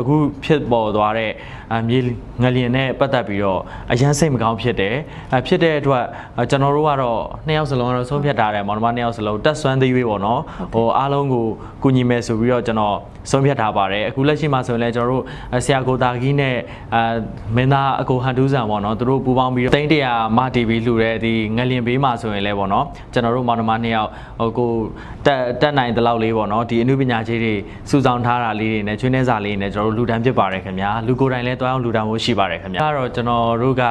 အခုဖြစ်ပေါ်သွားတဲ့အမြေငလျင်နဲ့ပတ်သက်ပြီးတော့အရန်စိတ်မကောင်းဖြစ်တယ်အဖြစ်တဲ့အတွက်အကျွန်တော်တို့ကတော့နှစ်ယောက်စလုံးကတော့ဆုံးဖြတ်ထားတယ်မောင်နှမနှစ်ယောက်စလုံးတက်ဆွမ်းသေးရွေးပေါ့နော်ဟိုအားလုံးကိုကူညီမယ်ဆိုပြီးတော့ကျွန်တော်ဆုံးဖြတ်ထားပါတယ်အခုလက်ရှိမှာဆိုရင်လည်းကျွန်တော်တို့ဆရာကိုတာကီးနဲ့အဲမင်းသားအကိုဟန်တူးဆန်ပေါ့နော်သူတို့ပူပေါင်းပြီးတော့တိန်းတရာမတီဗီလှူတဲ့ဒီငလျင်ဘေးမှာဆိုရင်လည်းပေါ့နော်ကျွန်တော်တို့မောင်နှမနှစ်ယောက်ဟိုကိုတက်တက်နိုင်တဲ့လောက်လေးပေါ့နော်ဒီအမှုပညာကြီးတွေစုဆောင်းထားတာလေးတွေနဲ့ချွေးနှဲစာလေးတွေနဲ့ကျွန်တော်တို့လူတန်းဖြစ်ပါတယ်ခင်ဗျာလူကိုယ်တိုင်လည်းတွားအောင်လူတန်းဖို့ရှိပါတယ်ခင်ဗျာအဲ့တော့ကျွန်တော်တို့က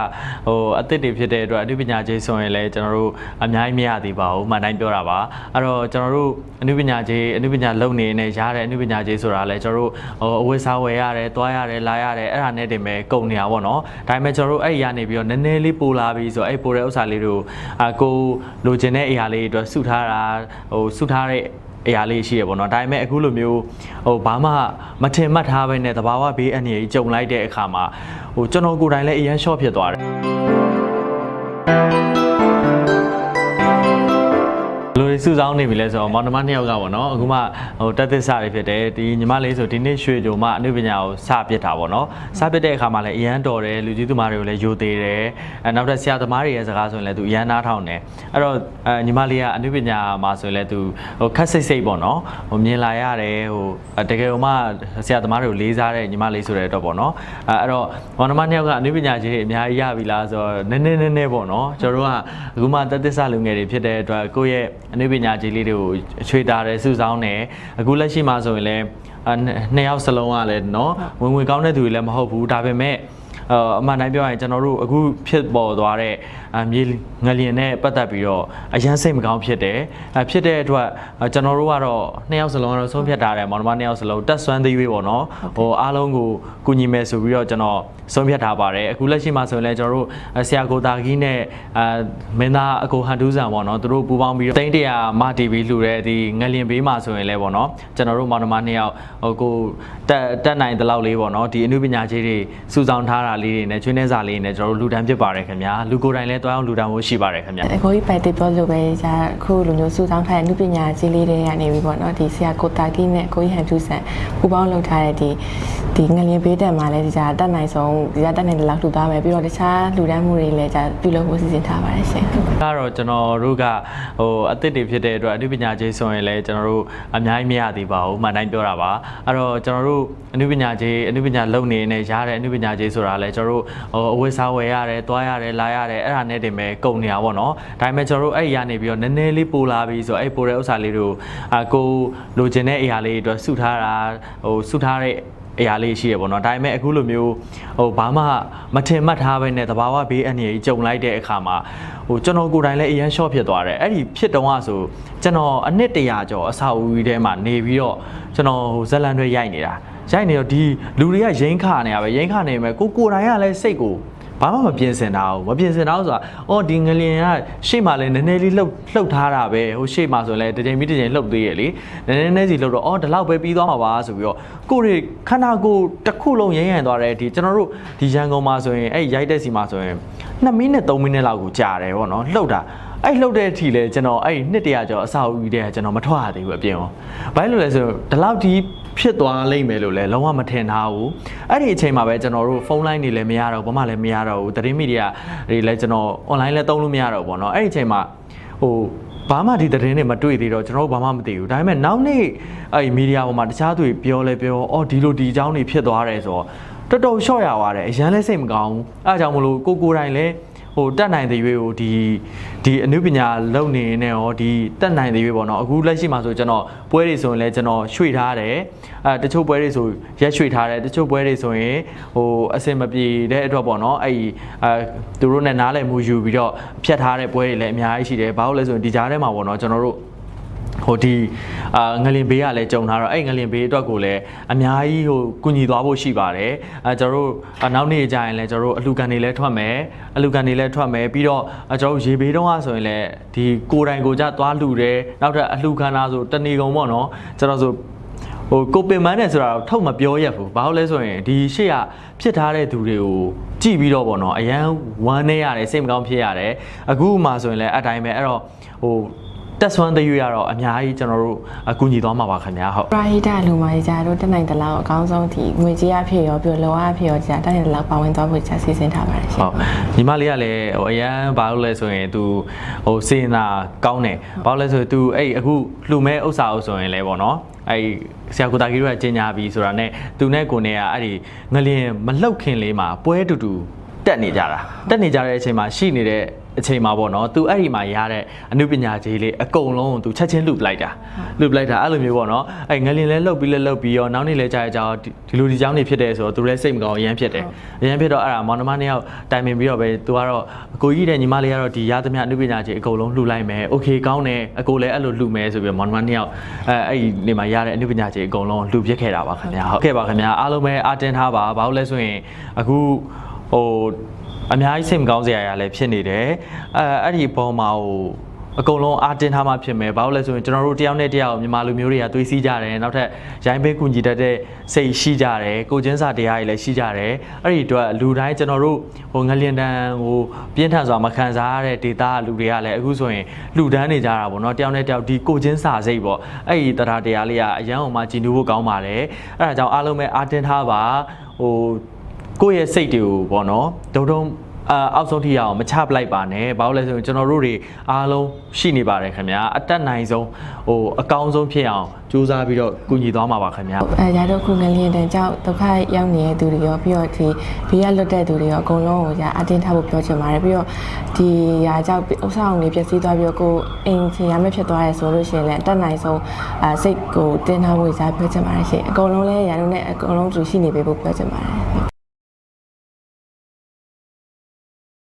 ဟိုအသစ်တွေဖြစ်တဲ့အတွက်အမှုပညာကြီးဆိုရင်လည်းကျွန်တော်တို့အများကြီးမရသေးပါဘူးမှန်တိုင်းပြောတာပါအဲ့တော့ကျွန်တော်တို့အမှုပညာကြီးအမှုပညာလုံနေနေရတဲ့အမှုပညာကြီးဆိုတာလည်းကျွန်တော်တို့ဟိုအဝတ်စားဝယ်ရတယ်တွားရတယ်လာရတယ်အဲ့ဒါနဲ့တင်မဲ့ကုန်နေတာပေါ့နော်ဒါပေမဲ့ကျွန်တော်တို့အဲ့ဒီကနေပြီးတော့နည်းနည်းလေးပိုလာပြီးဆိုတော့အဲ့ပိုတဲ့ဥစ္စာလေးတွေကိုအကိုလိုချင်တဲ့အရာလေးတွေအတွက်စုထားတာဟိုစုထားတဲ့ အရာလေးရှိရပေါ့နော်ဒါပေမဲ့အခုလိုမျိုးဟိုဘာမှမထင်မှတ်ထားဘဲနဲ့တဘာဝဘေးအန္တရာယ်ကြီးကြုံလိုက်တဲ့အခါမှာဟိုကျွန်တော်ကိုယ်တိုင်လည်းအရန်ရှော့ဖြစ်သွားတယ် ဘယ်လိုစုဆောင်းနေပြီလဲဆိုတော့မောင်နှမနှစ်ယောက်ကပေါ့နော်အခုမှဟိုတက်သစ္စာတွေဖြစ်တယ်ဒီညီမလေးဆိုဒီနေ့ရွှေကြုံမှအနုပညာကိုစပစ်တာပေါ့နော်စပစ်တဲ့အခါမှာလည်းအရန်တော်တယ်လူကြီးသူမတွေကိုလည်းယိုသေးတယ်အဲနောက်ထပ်ဆရာသမားတွေရဲ့စကားဆိုရင်လည်းသူအရန်နားထောင်တယ်အဲ့တော့အဲညီမလေးကအနုပညာမှာဆိုရင်လည်းသူဟိုခက်စိတ်စိတ်ပေါ့နော်ဟိုမြင်လာရတယ်ဟိုတကယ်လို့မှဆရာသမားတွေကိုလေးစားတဲ့ညီမလေးဆိုတဲ့အတွက်ပေါ့နော်အဲအဲ့တော့မောင်နှမနှစ်ယောက်ကအနုပညာကြီးတွေအများကြီးရပြီလားဆိုတော့နည်းနည်းနည်းနည်းပေါ့နော်ကျွန်တော်တို့ကအခုမှတက်သစ္စာလူငယ်တွေဖြစ်တဲ့အတွက်ကိုယ့်ရဲ့အနုပညာကြီးလေးတွေကိုအချွေတာတယ်စုဆောင်းတယ်အခုလက်ရှိမှာဆိုရင်လည်းအဲနှစ်ယောက်စလုံးကလည်းเนาะဝင်ဝင်ကောင်းတဲ့သူတွေလည်းမဟုတ်ဘူးဒါပေမဲ့အအမှန်တိုင်းပြောရင်ကျွန်တော်တို့အခုဖြစ်ပေါ်သွားတဲ့အ မြေငလျင်နဲ့ပတ်သက်ပြီးတော့အရန်စိတ်မကောင်းဖြစ်တယ်အဖြစ်တဲ့အတွက်အကျွန်တော်တို့ကတော့နှစ်ယောက်စလုံးကတော့ဆုံးဖြတ်ထားတယ်မောင်နှမနှစ်ယောက်စလုံးတက်ဆွမ်းသေးရွေးပေါ့နော်ဟိုအားလုံးကိုကူညီမယ်ဆိုပြီးတော့ကျွန်တော်ဆုံးဖြတ်ထားပါတယ်အခုလက်ရှိမှာဆိုရင်လည်းကျွန်တော်တို့ဆရာကိုတာကီးနဲ့အဲမင်းသားအကိုဟန်တူးဆန်ပေါ့နော်သူတို့ပူပေါင်းပြီးတော့တိန်းတရာမတီဗီလှူတဲ့ဒီငလျင်ဘေးမှာဆိုရင်လည်းပေါ့နော်ကျွန်တော်တို့မောင်နှမနှစ်ယောက်ဟိုကိုတက်တက်နိုင်တဲ့လောက်လေးပေါ့နော်ဒီအမှုပညာကြီးတွေစုဆောင်းထားတာလေးတွေနဲ့ချွေးနှဲစာလေးတွေနဲ့ကျွန်တော်တို့လူတန်းဖြစ်ပါတယ်ခင်ဗျာလူကိုယ်တိုင်လည်းတွားအောင်လူတာမျိုးရှိပါတယ်ခင်ဗျအကိုကြီးပိုက်တစ်ပြောလို့ပဲညာခုလူမျိုးစုဆောင်းထားတဲ့ဥပညာကြီးလေးတွေကနေပြီးပေါ့နော်ဒီဆရာကိုတာကိနဲ့ကိုကြီးဟန်ဖြူဆန်ပူပေါင်းလုပ်ထားတဲ့ဒီဒီငလျင်ဘေးတက်မှာလည်းဒီကတက်နိုင်ဆုံးဒီကတက်နိုင်တဲ့လောက်ထူသွားမယ်ပြီးတော့တခြားလူတန်းမှုတွေလည်းကြာပြုလုပ်ဖို့စီစဉ်ထားပါတယ်ရှင်ဒါတော့ကျွန်တော်တို့ကဟိုအသစ်တွေဖြစ်တဲ့အတွက်အနုပညာကြီးဆိုရင်လည်းကျွန်တော်တို့အများကြီးမရသေးပါဘူးမှန်တိုင်းပြောတာပါအဲ့တော့ကျွန်တော်တို့အနုပညာကြီးအနုပညာလုံနေနဲ့ရတဲ့အနုပညာကြီးဆိုတာလည်းကျွန်တော်တို့ဟိုအဝိစာဝယ်ရတယ်၊သွားရတယ်၊လာရတယ်အဲ့ဒါနဲ့တင်မဲ့ကုန်နေတာပေါ့နော်ဒါပေမဲ့ကျွန်တော်တို့အဲ့ဒီကနေပြီးတော့နည်းနည်းလေးပိုလာပြီးဆိုတော့အဲ့ပိုတဲ့ဥစ္စာလေးတွေကိုအကိုလိုချင်တဲ့အရာလေးတွေအတွက်စုထားတာဟိုစုထားတဲ့အရာလေးရှိရပေါ့နော်ဒါပေမဲ့အခုလိုမျိုးဟိုဘာမှမထင်မှတ်ထားဘဲနဲ့တဘာဝဘေးအန္တရာယ်ကြီးကြုံလိုက်တဲ့အခါမှာဟိုကျွန်တော်ကိုယ်တိုင်လည်းအရန်ရှော့ဖြစ်သွားတယ်အဲ့ဒီဖြစ်တုံးကဆိုကျွန်တော်အနှစ်တရာကျော်အဆောက်အဦကြီးထဲမှာနေပြီးတော့ကျွန်တော်ဟိုဇက်လန်တွေရိုက်နေတာရိုက်နေတော့ဒီလူတွေကရိမ့်ခနေရပဲရိမ့်ခနေမယ်ကိုကိုယ်တိုင်ကလည်းစိတ်ကို ဘာမှမပြင်ဆင်တာဘူးမပြင်ဆင်တာဆိုတာအော်ဒီငလျင်ကရှေ့မှာလည်းနည်းနည်းလေးလှုပ်လှုပ်ထားတာပဲဟိုရှေ့မှာဆိုလည်းတစ်ချိန်ပြီးတစ်ချိန်လှုပ်သေးရလေနည်းနည်းနည်းစီလှုပ်တော့အော်ဒီလောက်ပဲပြီးသွားမှာပါဆိုပြီးတော့ကိုယ်တွေခန္ဓာကိုယ်တစ်ခုလုံးရမ်းရမ်းသွားတယ်ဒီကျွန်တော်တို့ဒီရန်ကုန်မှာဆိုရင်အဲ့ရိုက်တဲ့စီမှာဆိုရင်2မိနစ်3မိနစ်လောက်ကိုကြာတယ်ပေါ့နော်လှုပ်တာအဲ့လှုပ်တဲ့အထိလဲကျွန်တော်အဲ့နှစ်တရာကျော်အဆောက်အဦတဲ့ကျွန်တော်မထွက်ရသေးဘူးအပြင်ရောဘာလို့လဲဆိုတော့ဒီလောက်ဒီ ဖြစ်သွားလိမ့်မယ်လို့လည်းလုံးဝမထင်ထားဘူးအဲ့ဒီအချိန်မှာပဲကျွန်တော်တို့ဖုန်းလိုင်းတွေလည်းမရတော့ဘူးဘာမှလည်းမရတော့ဘူးသတင်းမီဒီယာတွေလည်းကျွန်တော် online လည်းသုံးလို့မရတော့ဘူးပေါ့နော်အဲ့ဒီအချိန်မှာဟိုဘာမှဒီသတင်းတွေမတွေ့သေးတော့ကျွန်တော်တို့ဘာမှမသိဘူးဒါပေမဲ့နောက်နေ့အဲ့ဒီမီဒီယာပေါ်မှာတခြားသူတွေပြောလဲပြောအော်ဒီလိုဒီအကြောင်းတွေဖြစ်သွားတယ်ဆိုတော့တော်တော်ရှော့ရသွားတယ်အရန်လဲစိတ်မကောင်းဘူးအဲအကြောင်းမလို့ကိုကိုယ်တိုင်လည်း ဟိုတက်နိုင်တဲ့ရွေးကိုဒီဒီအနုပညာလုံနေနေရောဒီတက်နိုင်တဲ့ရွေးပေါ့နော်အခုလက်ရှိမှာဆိုကျွန်တော်ပွဲတွေဆိုရင်လည်းကျွန်တော်ရွှေ့ထားတယ်အဲတချို့ပွဲတွေဆိုရက်ရွှေ့ထားတယ်တချို့ပွဲတွေဆိုရင်ဟိုအစင်မပြေတဲ့အတွက်ပေါ့နော်အဲ့ဒီအဲသူတို့နဲ့နားလည်မှုယူပြီးတော့ဖြတ်ထားတဲ့ပွဲတွေလည်းအများကြီးရှိတယ်ဘာလို့လဲဆိုရင်ဒီကြားထဲမှာပေါ့နော်ကျွန်တော်တို့ ဟိုဒီအာငလင်ဘေးကလည်းကြုံထားတော့အဲ့ငလင်ဘေးအတွက်ကိုလည်းအများကြီးဟိုကုညီသွားဖို့ရှိပါတယ်အဲကျွန်တော်တို့အာနောက်နေ့ကျရင်လည်းကျွန်တော်တို့အလူကန်တွေလည်းထွက်မယ်အလူကန်တွေလည်းထွက်မယ်ပြီးတော့အာကျွန်တော်တို့ရေဘေးတုံးကဆိုရင်လည်းဒီကိုယ်တိုင်ကိုယ်ကြသွားလှူတယ်နောက်ထပ်အလူကန်လာဆိုတဏီကုံပေါ့နော်ကျွန်တော်ဆိုဟိုကိုပင်မန်းတယ်ဆိုတာတော့ထုတ်မပြောရက်ဘူးဘာလို့လဲဆိုရင်ဒီရှေ့ကဖြစ်ထားတဲ့သူတွေကိုကြည့်ပြီးတော့ပေါ့နော်အရန်ဝမ်းနေရတယ်စိတ်မကောင်းဖြစ်ရတယ်အခုမှဆိုရင်လည်းအတိုင်းပဲအဲ့တော့ဟို တက်စွမ်းသရွေ့ရတော့အများကြီးကျွန်တော်တို့အကူညီသွားမှာပါခင်ဗျာဟုတ်ပရာဟိတလူမာကြီးကြတို့တက်နိုင်တလောက်အကောင်းဆုံးဒီငွေကြေးအဖြစ်ရောပြီးလောအဖြစ်ရောကြာတက်နိုင်တလောက်ပါဝင်သွားဖို့ကြာစီစဉ်ထားပါတယ်ရှင်ဟုတ်ညီမလေးကလည်းဟိုအရန်ဘာလို့လဲဆိုရင် तू ဟိုစေနာကောင်းတယ်ဘာလို့လဲဆိုရင် तू အဲ့အခုလှူမဲ့ဥစ္စာဥစ္စာရင်လဲပေါ့နော်အဲ့ဆရာကိုတာကြီးတို့ကကျင်ညာပြီဆိုတာနဲ့သူနဲ့ကိုနေကအဲ့ဒီငလျင်မလှုပ်ခင်လေးမှာပွဲတူတူ တက်နေကြတာတက်နေကြတဲ့အချိန်မှာရှိနေတဲ့အချိန်မှာပေါ့နော်သူအဲ့ဒီမှာရတဲ့အမှုပညာကြီးလေးအကုန်လုံးကိုသူချက်ချင်းလုပလိုက်တာလုပလိုက်တာအဲ့လိုမျိုးပေါ့နော်အဲ့ငလင်လဲလှုပ်ပြီးလဲလှုပ်ပြီးရောနောက်နေ့လဲကြာရကြာဒီလိုဒီကြောင်းနေဖြစ်တယ်ဆိုတော့သူလည်းစိတ်မကောင်းရမ်းဖြစ်တယ်ရမ်းဖြစ်တော့အဲ့ဒါမောင်နှမနှစ်ယောက်တိုင်ပင်ပြီးတော့ပဲသူကတော့အကိုကြီးတဲ့ညီမလေးကတော့ဒီရသမျှအမှုပညာကြီးအကုန်လုံးလုလိုက်မယ်โอเคကောင်းတယ်အကိုလည်းအဲ့လိုလုမယ်ဆိုပြီးမောင်နှမနှစ်ယောက်အဲ့အဲ့ဒီနေမှာရတဲ့အမှုပညာကြီးအကုန်လုံးလုပစ်ခဲ့တာပါခင်ဗျာဟုတ်ကဲ့ပါခင်ဗျာအားလုံးပဲအတင်းထားပါဘာလို့လဲဆိုရင်အခု ဟိုအများကြီးစိတ်မကောင်းစရာရလည်းဖြစ်နေတယ်အဲအဲ့ဒီပေါ်မှာဟိုအကုန်လုံးအာတင်ထားမှဖြစ်မယ်ဘာလို့လဲဆိုရင်ကျွန်တော်တို့တယောက်နဲ့တယောက်မြန်မာလူမျိုးတွေကသွေးစည်းကြတယ်နောက်ထပ်ရိုင်းဘဲကူညီတတ်တဲ့စိတ်ရှိကြတယ်ကိုချင်းစာတရားတွေလည်းရှိကြတယ်အဲ့ဒီအတွက်လူတိုင်းကျွန်တော်တို့ဟိုငလျင်တန်ဟိုပြင်းထန်စွာမခံစားရတဲ့ဒေတာလူတွေကလည်းအခုဆိုရင်လူဒန်းနေကြတာပေါ့နော်တယောက်နဲ့တယောက်ဒီကိုချင်းစာစိတ်ပေါ့အဲ့ဒီတရားတရားလေးကအရန်အောင်မှကြည်နူးဖို့ကောင်းပါတယ်အဲ့ဒါကြောင့်အားလုံးပဲအာတင်ထားပါဟို ကိုယ့်ရဲ့စိတ်တွေကိုပေါ့နော်ဒုံဒုံအာအောက်ဆုံးထိရအောင်မချပလိုက်ပါနဲ့ဘာလို့လဲဆိုရင်ကျွန်တော်တို့တွေအားလုံးရှိနေပါတယ်ခင်ဗျာအတက်နိုင်ဆုံးဟိုအကောင်းဆုံးဖြစ်အောင်ကြိုးစားပြီးတော့ကူညီသွားမှာပါခင်ဗျာအဲရတော့ခုငလျင်တန်ကြောင့်ဒုက္ခရောက်နေတဲ့သူတွေရောပြီးတော့ဒီဘေးကလွတ်တဲ့သူတွေရောအကုန်လုံးကိုကြာအတင်းထားဖို့ပြောချင်ပါတယ်ပြီးတော့ဒီရာကြောင့်ဥစ္စာအောင်တွေပျက်စီးသွားပြီးတော့ကိုယ်အိမ်ချင်ရမယ့်ဖြစ်သွားရဲဆိုလို့ရှိရင်လည်းအတက်နိုင်ဆုံးအဲစိတ်ကိုတင်းထားဖို့ကြာပြောချင်ပါတယ်ရှင်အကုန်လုံးလည်းရာတော့နဲ့အကုန်လုံးသူရှိနေပေးဖို့ပြောချင်ပါတယ်